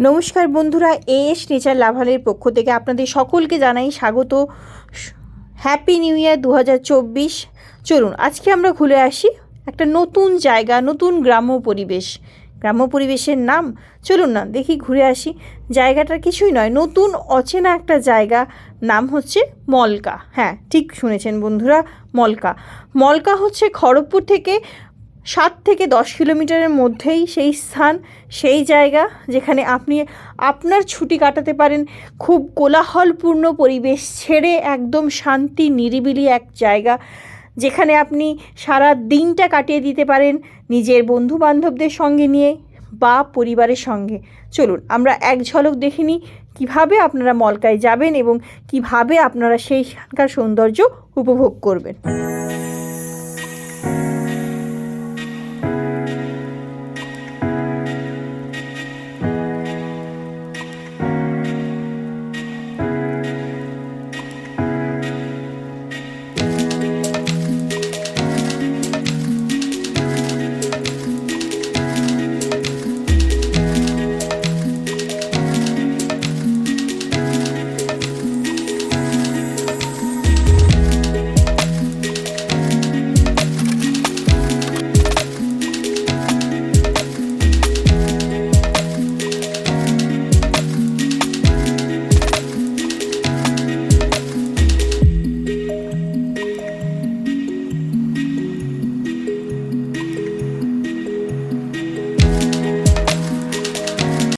নমস্কার বন্ধুরা S nature লাভালের পক্ষ থেকে আপনাদের সকলকে জানাই স্বাগত। হ্যাপি নিউ ইয়ার দু হাজার চব্বিশ। চলুন, আজকে আমরা ঘুরে আসি একটা নতুন জায়গা, নতুন গ্রাম্য পরিবেশ। গ্রাম্য পরিবেশের নাম, চলুন না, দেখি ঘুরে আসি। জায়গাটা কিছুই নয়, নতুন অচেনা একটা জায়গা, নাম হচ্ছে মলকা। হ্যাঁ ঠিক শুনেছেন বন্ধুরা, মলকা। মলকা হচ্ছে খড়গপুর থেকে সাত থেকে দশ কিলোমিটারের মধ্যেই সেই স্থান, সেই জায়গা যেখানে আপনি আপনার ছুটি কাটাতে পারেন। খুব কোলাহলপূর্ণ পরিবেশ ছেড়ে একদম শান্তি, নিরিবিলি এক জায়গা যেখানে আপনি সারা দিনটা কাটিয়ে দিতে পারেন নিজের বন্ধু বান্ধবদের সঙ্গে নিয়ে বা পরিবারের সঙ্গে। চলুন, আমরা এক ঝলক দেখে নিই কীভাবে আপনারা মলকায় যাবেন এবং কীভাবে আপনারা সেইখানকার সৌন্দর্য উপভোগ করবেন।